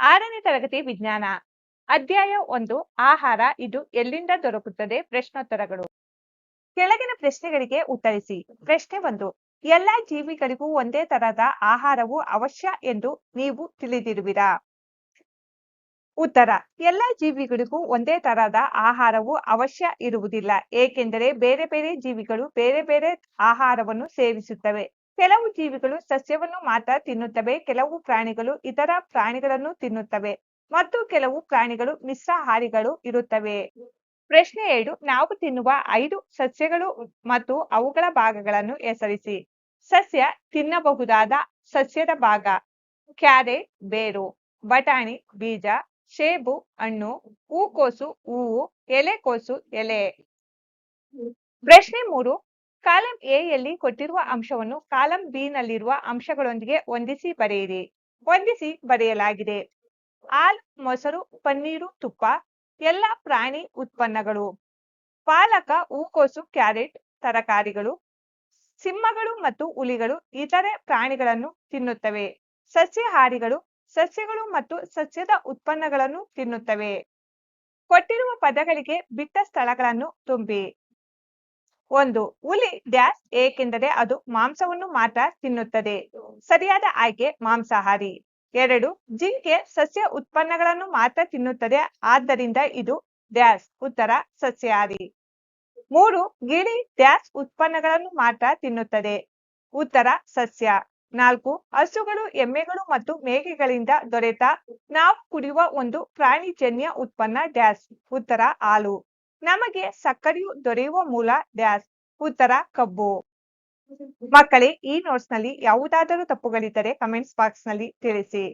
ಆರನೇ ತರಗತಿ ವಿಜ್ಞಾನ. ಅಧ್ಯಾಯ ಒಂದು, ಆಹಾರ ಇದು ಎಲ್ಲಿಂದ ದೊರಕುತ್ತದೆ? ಪ್ರಶ್ನೋತ್ತರಗಳು. ಕೆಳಗಿನ ಪ್ರಶ್ನೆಗಳಿಗೆ ಉತ್ತರಿಸಿ. ಪ್ರಶ್ನೆ ಒಂದು, ಎಲ್ಲಾ ಜೀವಿಗಳಿಗೂ ಒಂದೇ ತರಹದ ಆಹಾರವು ಅವಶ್ಯ ಎಂದು ನೀವು ತಿಳಿದಿರುವಿರಾ? ಉತ್ತರ, ಎಲ್ಲ ಜೀವಿಗಳಿಗೂ ಒಂದೇ ತರಹದ ಆಹಾರವು ಅವಶ್ಯ ಇರುವುದಿಲ್ಲ, ಏಕೆಂದರೆ ಬೇರೆ ಬೇರೆ ಜೀವಿಗಳು ಬೇರೆ ಬೇರೆ ಆಹಾರವನ್ನು ಸೇವಿಸುತ್ತವೆ. ಕೆಲವು ಜೀವಿಗಳು ಸಸ್ಯವನ್ನು ಮಾತ್ರ ತಿನ್ನುತ್ತವೆ, ಕೆಲವು ಪ್ರಾಣಿಗಳು ಇತರ ಪ್ರಾಣಿಗಳನ್ನು ತಿನ್ನುತ್ತವೆ ಮತ್ತು ಕೆಲವು ಪ್ರಾಣಿಗಳು ಮಿಶ್ರಾಹಾರಿಗಳು ಇರುತ್ತವೆ. ಪ್ರಶ್ನೆ ಎರಡು, ನಾವು ತಿನ್ನುವ ಐದು ಸಸ್ಯಗಳು ಮತ್ತು ಅವುಗಳ ಭಾಗಗಳನ್ನು ಹೆಸರಿಸಿ. ಸಸ್ಯ ತಿನ್ನಬಹುದಾದ ಸಸ್ಯದ ಭಾಗ ಕ್ಯಾರೆಟ್ ಬೇರು, ಬಟಾಣಿ, ಬೀಜ, ಸೇಬು, ಹಣ್ಣು, ಹೂಕೋಸು, ಹೂವು, ಎಲೆಕೋಸು, ಎಲೆ. ಪ್ರಶ್ನೆ ಮೂರು ಕಾಲಂ ಎ ಯಲ್ಲಿ ಕೊಟ್ಟಿರುವ ಅಂಶವನ್ನು ಕಾಲಂ ಬಿ ನಲ್ಲಿರುವ ಅಂಶಗಳೊಂದಿಗೆ ಹೊಂದಿಸಿ ಬರೆಯಿರಿ. ಹೊಂದಿಸಿ ಬರೆಯಲಾಗಿದೆ. ಹಾಲು, ಮೊಸರು, ಪನ್ನೀರು, ತುಪ್ಪ, ಎಲ್ಲ ಪ್ರಾಣಿ ಉತ್ಪನ್ನಗಳು. ಪಾಲಕ, ಹೂಕೋಸು, ಕ್ಯಾರೆಟ್, ತರಕಾರಿಗಳು, ಸಿಂಹಗಳು ಮತ್ತು ಹುಲಿಗಳು ಇತರೆ ಪ್ರಾಣಿಗಳನ್ನು ತಿನ್ನುತ್ತವೆ. ಸಸ್ಯಾಹಾರಿಗಳು, ಸಸ್ಯಗಳು ಮತ್ತು ಸಸ್ಯದ ಉತ್ಪನ್ನಗಳನ್ನು ತಿನ್ನುತ್ತವೆ. ಕೊಟ್ಟಿರುವ ಪದಗಳಿಗೆ ಬಿಟ್ಟ ಸ್ಥಳಗಳನ್ನು ತುಂಬಿ. ಒಂದು ಹುಲಿ ಡ್ಯಾಶ್ ಏಕೆಂದರೆ ಅದು ಮಾಂಸವನ್ನು ಮಾತ್ರ ತಿನ್ನುತ್ತದೆ. ಸರಿಯಾದ ಆಯ್ಕೆ ಮಾಂಸಾಹಾರಿ. ಎರಡು, ಜಿಂಕೆ ಸಸ್ಯ ಉತ್ಪನ್ನಗಳನ್ನು ಮಾತ್ರ ತಿನ್ನುತ್ತದೆ, ಆದ್ದರಿಂದ ಇದು ಡ್ಯಾಶ್. ಉತ್ತರ, ಸಸ್ಯಾಹಾರಿ. ಮೂರು, ಗಿಳಿ ಡ್ಯಾಶ್ ಉತ್ಪನ್ನಗಳನ್ನು ಮಾತ್ರ ತಿನ್ನುತ್ತದೆ. ಉತ್ತರ, ಸಸ್ಯ. ನಾಲ್ಕು, ಹಸುಗಳು, ಎಮ್ಮೆಗಳು ಮತ್ತು ಮೇಕೆಗಳಿಂದ ದೊರೆತ ನಾವು ಕುಡಿಯುವ ಒಂದು ಪ್ರಾಣಿಜನ್ಯ ಉತ್ಪನ್ನ ಡ್ಯಾಶ್. ಉತ್ತರ, ಹಾಲು. ನಮಗೆ ಸಕ್ಕರೆಯು ದೊರೆಯುವ ಮೂಲ ಡ್ಯಾಸ್, ಉತ್ತರ ಕಬ್ಬು. ಮಕ್ಕಳೇ, ಈ ನೋಟ್ಸ್ನಲ್ಲಿ ಯಾವುದಾದರೂ ತಪ್ಪುಗಳಿದ್ದರೆ ಕಮೆಂಟ್ಸ್ ಬಾಕ್ಸ್ನಲ್ಲಿ ತಿಳಿಸಿ.